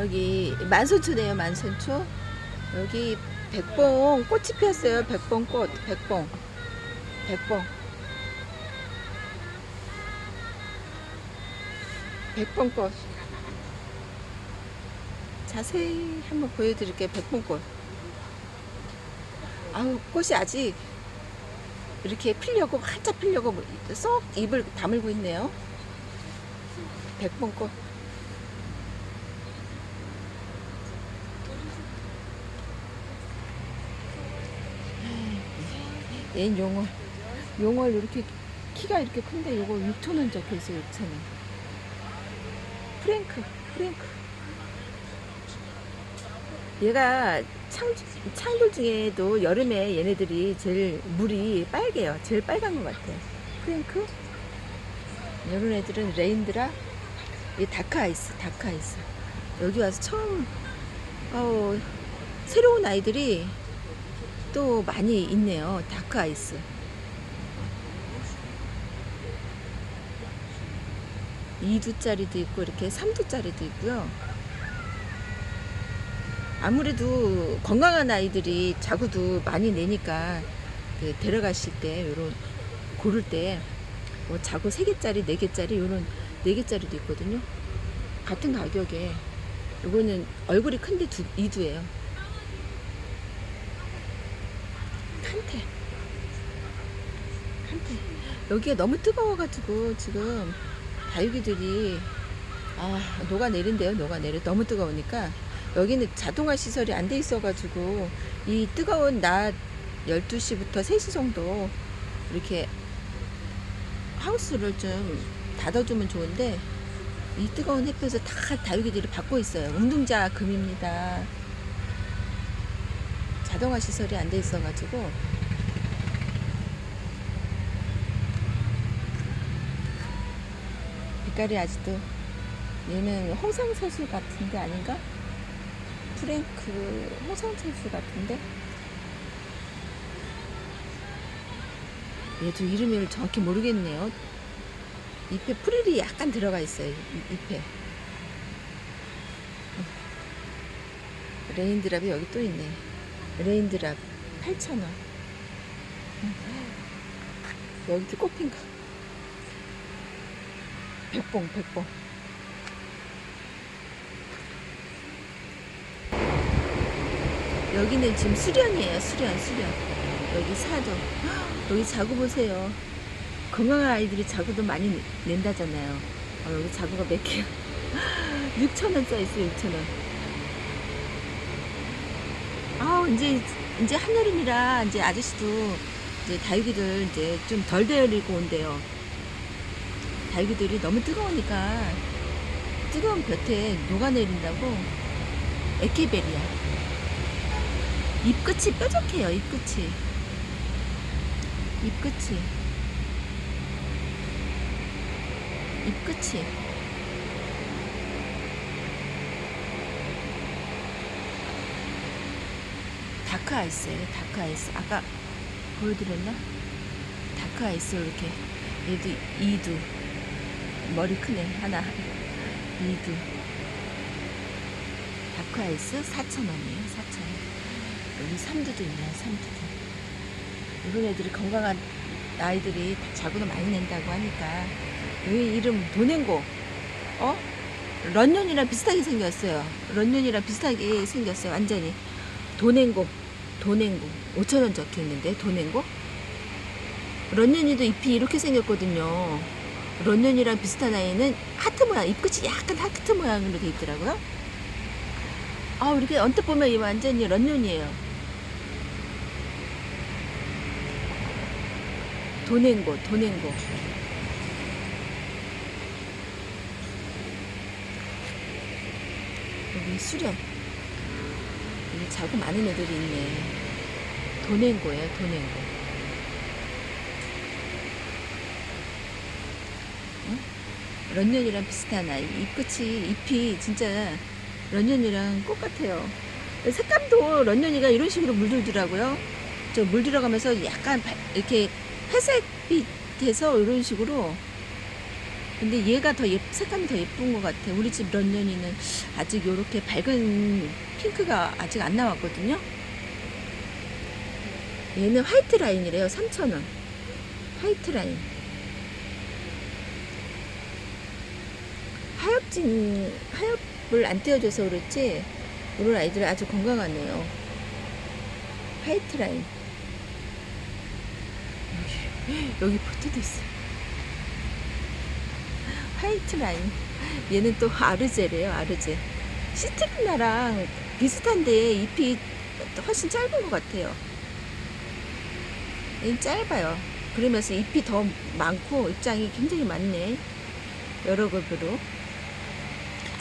여기 만선초네요, 만선초. 여기 백봉 꽃이 피었어요. 백봉 꽃, 백봉. 백봉. 백봉 꽃. 자세히 한번 보여드릴게요. 백봉 꽃. 아우, 꽃이 아직 이렇게 피려고, 활짝 피려고 쏙 입을 다물고 있네요. 백봉 꽃. 얘는 용월. 용월 이렇게 키가 이렇게 큰데 요거 6천원 적혀 있어요. 6천원. 프랭크, 프랭크. 얘가 창, 창돌 중에도 여름에 얘네들이 제일 물이 빨개요. 제일 빨간 것 같아요. 프랭크. 이런 애들은 레인드라. 이 다크아이스, 다크아이스. 여기 와서 처음, 어, 새로운 아이들이 또 많이 있네요. 다크 아이스. 이두짜리도 있고 이렇게 삼두짜리도 있고요. 아무래도 건강한 아이들이 자구도 많이 내니까 그 데려가실 때 요런 고를 때 뭐 자구 3개짜리, 4개짜리 요런 4개짜리도 있거든요. 같은 가격에 요거는 얼굴이 큰데 두, 이두예요. 칸테. 칸테. 여기가 너무 뜨거워가지고 지금 다육이들이 아 녹아내린대요 녹아내려. 너무 뜨거우니까. 여기는 자동화 시설이 안 돼 있어가지고 이 뜨거운 낮 12시부터 3시 정도 이렇게 하우스를 좀 닫아주면 좋은데 이 뜨거운 햇볕을 다 다육이들이 받고 있어요. 운동자 금입니다. 자동화 시설이 안 돼 있어가지고 빛깔이 아직도 얘는 홍상서수 같은데 아닌가? 프랭크 홍상서수 같은데? 얘도 이름을 정확히 모르겠네요. 잎에 프릴이 약간 들어가 있어요 이- 잎에. 레인드랍이 여기 또 있네. 레인드랍 8,000원. 여기 꽃핀가 백봉 백봉. 여기는 지금 수련이에요 수련 수련. 여기 사도. 헉, 여기 자구 보세요. 건강한 아이들이 자구도 많이 내- 낸다잖아요. 어, 여기 자구가 몇 개야 6천원 써있어요 6천원. 아 이제 이제 한여름이라 이제 아저씨도 이제 다육이들 이제 좀 덜 데리고 온대요 달기들이 너무 뜨거우니까 뜨거운 볕에 녹아내린다고. 에케베리아. 잎끝이 뾰족해요 잎끝이. 잎끝이. 잎끝이. 다크 아이스예요 다크 아이스. 아까 보여드렸나? 다크 아이스 이렇게. 얘도 이두 머리 크네. 하나 이두. 다크아이스 4,000원이에요 4,000원 여기 삼두도 있네요 삼두도. 이런 애들이 건강한 아이들이 다 자구도 많이 낸다고 하니까 여기 이름 도냉고. 어? 런년이랑 비슷하게 생겼어요. 런년이랑 비슷하게 생겼어요 완전히. 도냉고 도냉고. 5,000원 적혀있는데 도냉고? 런년이도 잎이 이렇게 생겼거든요 런년이랑 비슷한 아이는 하트 모양, 잎끝이 약간 하트 모양으로 돼 있더라고요. 아, 이렇게 언뜻 보면 이 완전히 런년이에요. 도냉고, 도냉고. 여기 수련. 여기 자고 많은 애들이 있네. 도냉고예요, 도냉고. 런년이랑 비슷한 아이. 잎 끝이, 잎이 진짜 런년이랑 똑같아요. 색감도 런년이가 이런 식으로 물들더라고요. 저 물 들어가면서 약간 바- 이렇게 회색빛 돼서 이런 식으로 근데 얘가 더 예, 색감이 더 예쁜 것 같아. 우리 집 런년이는 아직 요렇게 밝은 핑크가 아직 안 나왔거든요. 얘는 화이트 라인이래요. 3,000원. 화이트 라인. 하엽진, 하엽을 안 띄워줘서 그렇지, 우리 아이들 아주 건강하네요. 화이트 라인. 여기, 여기 포트도 있어. 화이트 라인. 얘는 또 아르제래요, 아르제. 시트리나랑 비슷한데 잎이 훨씬 짧은 것 같아요. 얘는 짧아요. 그러면서 잎이 더 많고 입장이 굉장히 많네. 여러 급으로.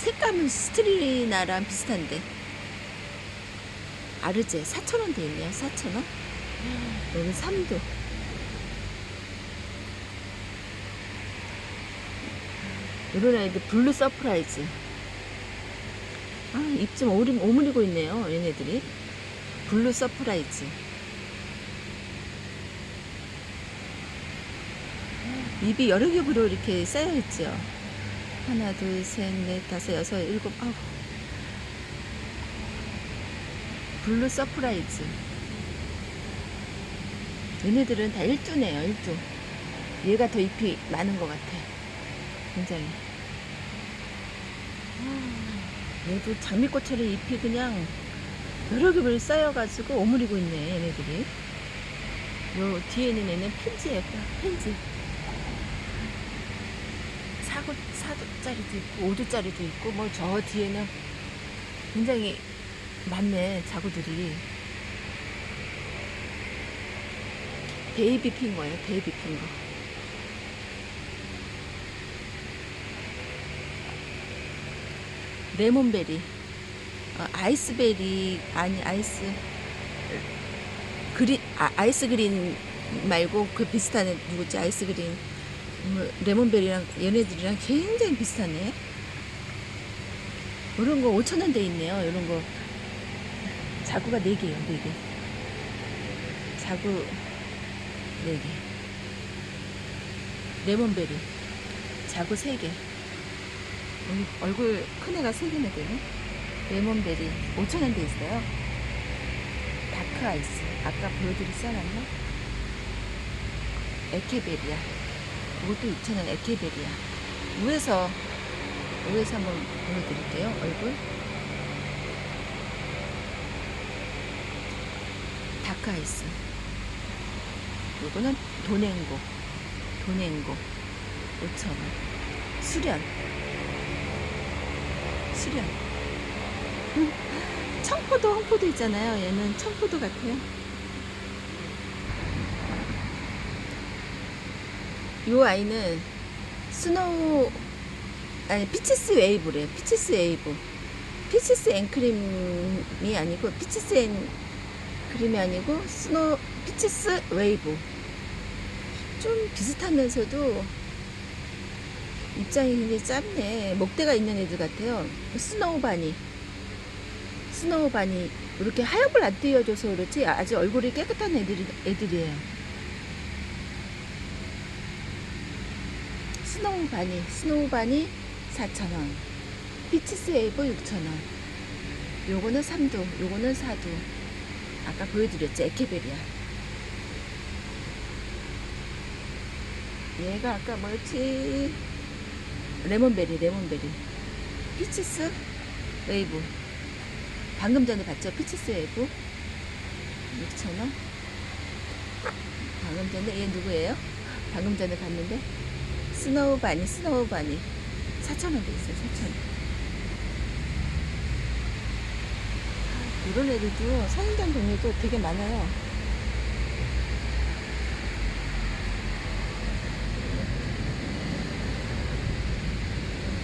색감은 스트리나랑 비슷한데. 아르제 4,000원 돼 있네요. 4,000원. 여기 3도. 이런 아이들 블루 서프라이즈. 아, 입좀 오므리, 오므리고 있네요. 얘네들이. 블루 서프라이즈. 입이 여러 겹으로 이렇게 쌓여있죠. 하나, 둘, 셋, 넷, 다섯, 여섯, 일곱, 아홉. 블루 서프라이즈. 얘네들은 다 일두네요, 일두. 얘가 더 잎이 많은 것 같아. 굉장히. 얘도 장미꽃처럼 잎이 그냥 여러 겹을 쌓여가지고 오므리고 있네, 얘네들이. 요 뒤에는 얘는 펜지예요, 펜지. 사고, 사도짜리도 있고, 오도짜리도 있고, 뭐 저 뒤에는 굉장히 많네, 자구들이. 베이비 핀 거예요, 베이비 핀 거. 레몬베리, 어, 아이스베리, 아니, 아이스, 그린, 아, 아이스 그린 말고 그 비슷한 애 누구지? 아이스 그린. 뭐, 레몬베리랑 얘네들이랑 굉장히 비슷하네. 이런 거 5,000원 돼 있네요. 이런 거. 자구가 4개요, 4개. 자구 4개. 레몬베리. 자구 3개. 음, 얼굴 큰 애가 3개나 되네. 레몬베리 5,000원 돼 있어요. 다크 아이스. 아까 보여드리지 않았나? 에케베리아. 이것도 2,000원 에케베리아. 위에서, 위에서 한번 보여드릴게요. 얼굴. 다크 아이스. 요거는 도냉고. 도냉고. 5,000원. 수련. 수련. 음, 청포도, 홍포도 있잖아요. 얘는 청포도 같아요. 요 아이는 스노우 아니 피치스 웨이브래요. 피치스 웨이브. 피치스 앤크림이 아니고 피치스 앤크림이 아니고 스노 피치스 웨이브. 좀 비슷하면서도 입장이 굉장히 짧네. 목대가 있는 애들 같아요. 스노우 바니. 스노우 바니. 이렇게 하엽을 안 띄워줘서 그렇지 아주 얼굴이 깨끗한 애들이, 애들이에요. 스노우 바니, 스노우 바니 4,000원. 피치스 웨이브 6,000원. 요거는 3도, 요거는 4도. 아까 보여드렸죠, 에케베리아. 얘가 아까 뭐였지? 레몬베리, 레몬베리. 피치스 웨이브. 방금 전에 봤죠? 피치스 웨이브. 6,000원. 방금 전에 얘 누구예요? 방금 전에 봤는데. 스노우 바니, 스노우 바니. 4,000원 돼 있어요, 4,000원. 이런 애들도 사인장 종류도 되게 많아요.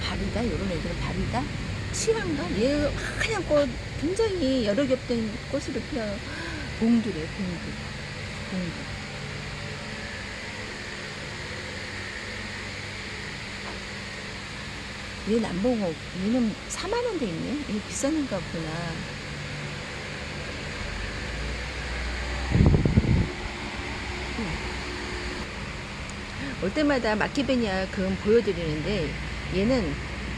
바리다, 이런 애들은 바리다. 치안가? 얘 하얀 꽃, 굉장히 여러 겹된 꽃으로 피어. 봉두래, 봉두. 봉두. 얘 남봉옥, 얘는 4만원 돼 있네? 얘 비싼가 보구나. 올 때마다 마키베니아 금 보여드리는데 얘는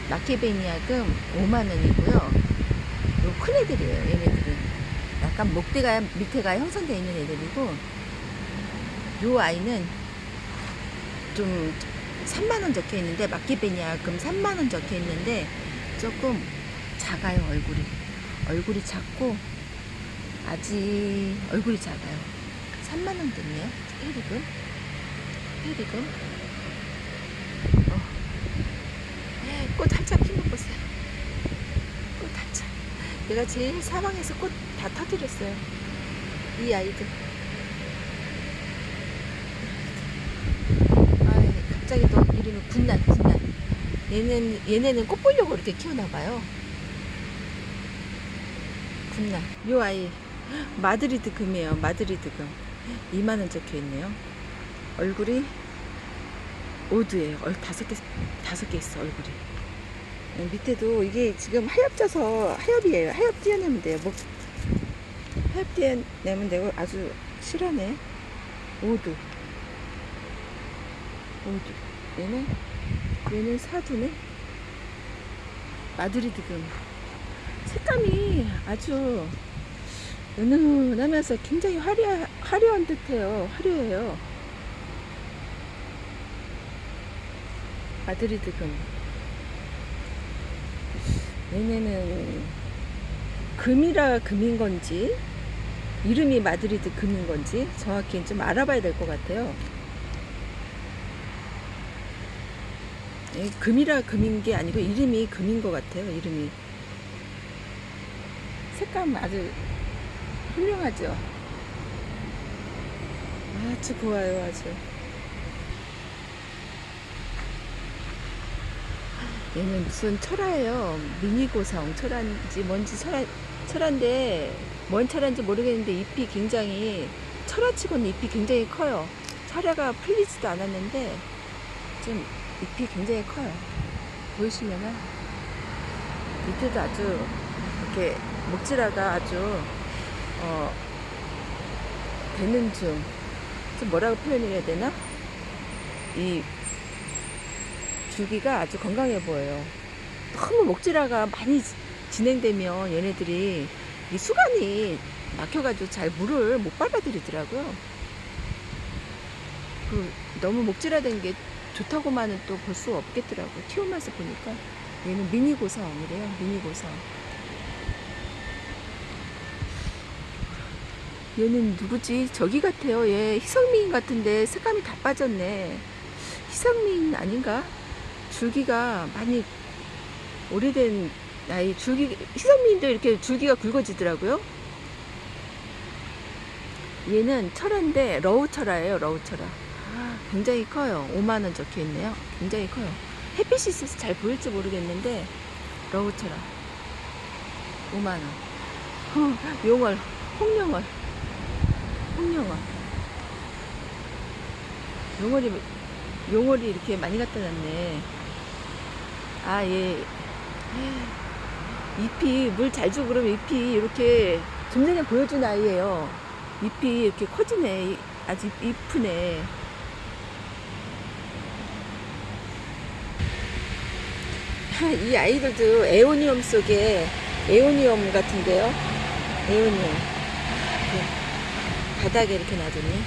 마키베니아 금 5만 원이고요. 요큰 애들이에요. 얘네들은 약간 목대가 밑에가 형성되어 있는 애들이고 요 아이는 좀 3만 원 적혀 있는데 마키베니아금 3만 원 적혀 있는데 조금 작아요 얼굴이. 얼굴이 작고 아직 얼굴이 작아요. 3만 원 됐네요. 페리금? 페리금? 어. 꽃 한참 피는 보세요. 꽃 한참 내가 제일 사방에서 꽃 다 터뜨렸어요. 이 아이들 아 갑자기 또 이름이 군난 군난 얘는 얘네는 꽃 보려고 이렇게 키우나 봐요. 군난 요 아이 마드리드 금이에요 마드리드 금. 2만원 적혀 있네요. 얼굴이 오드예요. 얼 다섯 개 다섯 개 있어 얼굴이. 네, 밑에도 이게 지금 하엽져서 하엽이에요. 하엽 띄어내면 돼요. 뭐 하엽 띄어내면 되고 아주 실하네. 오드 오드 얘는 얘는 사두네 마드리드 금 색감이 아주 은은하면서 굉장히 화려, 화려한 듯해요. 화려해요. 마드리드 금. 얘네는 금이라 금인 건지, 이름이 마드리드 금인 건지 정확히 좀 알아봐야 될 것 같아요. 금이라 금인 게 아니고 이름이 금인 것 같아요. 이름이. 색감 아주 훌륭하죠? 아주 고와요, 아주. 얘는 무슨 철화예요. 미니고성 철화인지 뭔지 철화, 철화인데, 뭔 철화인지 모르겠는데 잎이 굉장히, 철화치고는 잎이 굉장히 커요. 철화가 풀리지도 않았는데, 좀 잎이 굉장히 커요. 보이시면은, 밑에도 아주, 이렇게, 목질화가 아주, 어, 되는 중. 좀 뭐라고 표현해야 되나? 이 줄기가 아주 건강해 보여요. 너무 목질화가 많이 지- 진행되면 얘네들이 이 수간이 막혀가지고 잘 물을 못 빨아들이더라고요. 그 너무 목질화된 게 좋다고만은 또 볼 수 없겠더라고요. 키우면서 보니까 얘는 미니 고사원이래요. 미니 고사원. 얘는 누구지? 저기 같아요. 얘 희성미인 같은데 색감이 다 빠졌네. 희성미인 아닌가? 줄기가 많이 오래된 나이 줄기 희성미인도 이렇게 줄기가 굵어지더라고요. 얘는 철화인데 러우 철화예요. 러우 철화. 굉장히 커요. 5만 원 적혀 있네요. 굉장히 커요. 햇빛이 있어서 잘 보일지 모르겠는데 러우 철화 5만 원. 어, 용월, 홍용월. 홍영어. 용어리, 용어리 이렇게 많이 갖다 놨네. 아, 얘. 잎이 물 잘 주고 그러면 잎이 이렇게 좀 전에 보여준 아이예요. 잎이 이렇게 커지네. 아주 잎- 이쁘네. 이 아이들도 에오니움 속에 에오니움 같은데요. 에오니움. 바닥에 이렇게 놔뒀네.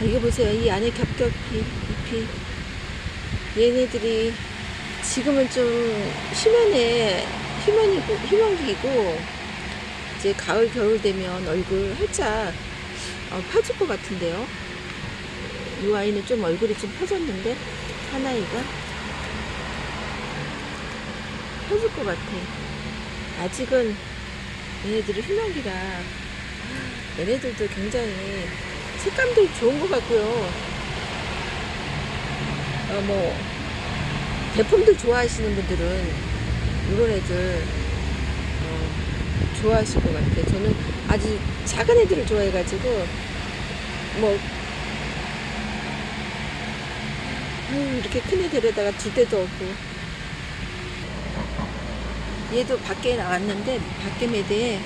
아, 이거 보세요. 이 안에 겹겹이 잎이 얘네들이 지금은 좀 휴면에 휴면이고 휴면기고 이제 가을 겨울 되면 얼굴 활짝 어, 펴질 것 같은데요. 이 아이는 좀 얼굴이 좀 펴졌는데 하나이가 펴질 것 같아. 아직은 얘네들이 휴면기라 얘네들도 굉장히 색감도 좋은 것 같고요. 어, 뭐, 제품들 좋아하시는 분들은 이런 애들 어, 좋아하실 것 같아요. 저는 아주 작은 애들을 좋아해가지고 뭐 아유, 이렇게 큰애 데려다가 둘 데도 없고 얘도 밖에 나왔는데 밖에 매대에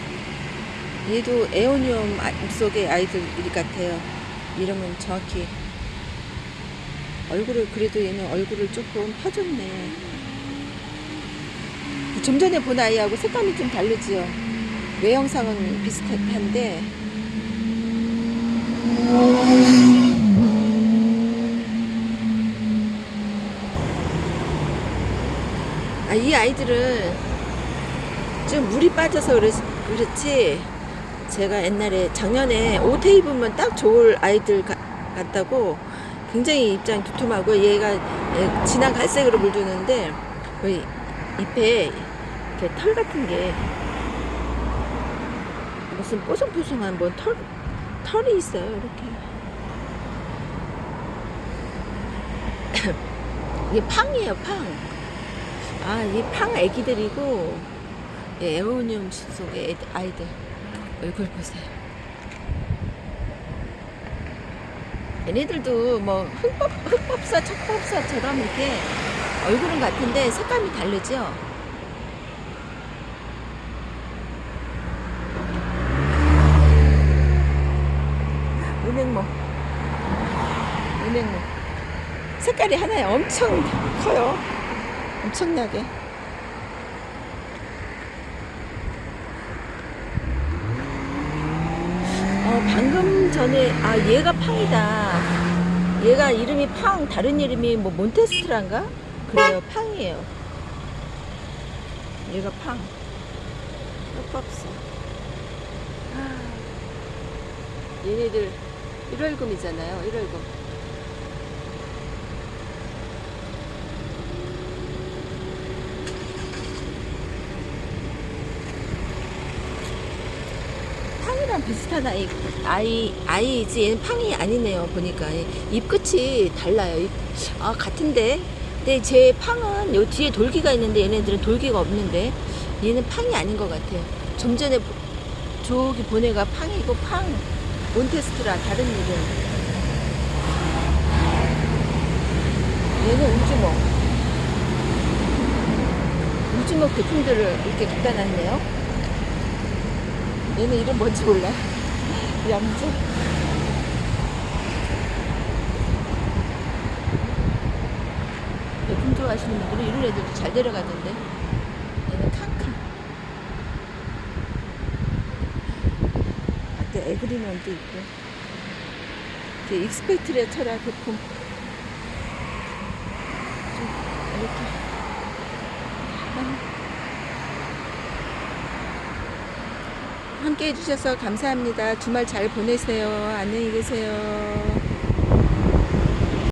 얘도 에오니움 아- 속의 아이들 같아요. 이름은 정확히 얼굴을 그래도 얘는 얼굴을 조금 펴줬네. 좀 전에 본 아이하고 색감이 좀 다르지요. 외형상은 비슷한데 아, 이 아이들 은좀 물이 빠져서 그렇, 그렇지. 제가 옛날에 작년에 옷 입으면 딱 좋을 아이들 가- 같다고 굉장히 입장이 두툼하고 얘가 예, 진한 갈색으로 물드는데 그 잎에 이렇게 털 같은 게 무슨 뽀송뽀송한 뭔 털, 털이 있어요 이렇게. 이게 팡이에요 팡. 아, 이 팡 애기들이고 예, 에오니움 속의 아이들 얼굴 보세요. 얘네들도 뭐 흑법, 흑법사, 척법사처럼 이렇게 얼굴은 같은데 색감이 다르죠? 은행모. 은행모. 색깔이 하나에 엄청 커요. 엄청나게. 어, 방금 전에, 아, 얘가 팡이다. 얘가 이름이 팡, 다른 이름이 뭐 몬테스트란가? 그래요, 팡이에요. 얘가 팡. 흑법사. 아, 얘네들 1월금이잖아요, 1월금. 팡이랑 비슷한 아이, 아이, 아이지. 얘는 팡이 아니네요. 보니까. 입 끝이 달라요. 입, 아, 같은데. 근데 제 팡은 요 뒤에 돌기가 있는데 얘네들은 돌기가 없는데 얘는 팡이 아닌 것 같아요. 좀 전에 보- 저기 보내가 팡이고 팡, 몬테스트라 다른 이름. 얘는 우주목. 우주목 제품들을 이렇게 갖다 놨네요. 얘는 이름 뭔지 몰라. 양주? 예품 좋아하시는 분들은 이런 애들도 잘 데려가던데. 얘는 칸칸. 아때 에그리먼도 있고. 이게 익스펙트리아 철학 제품. 좀 이렇게. 함께 해주셔서 감사합니다. 주말 잘 보내세요. 안녕히 계세요.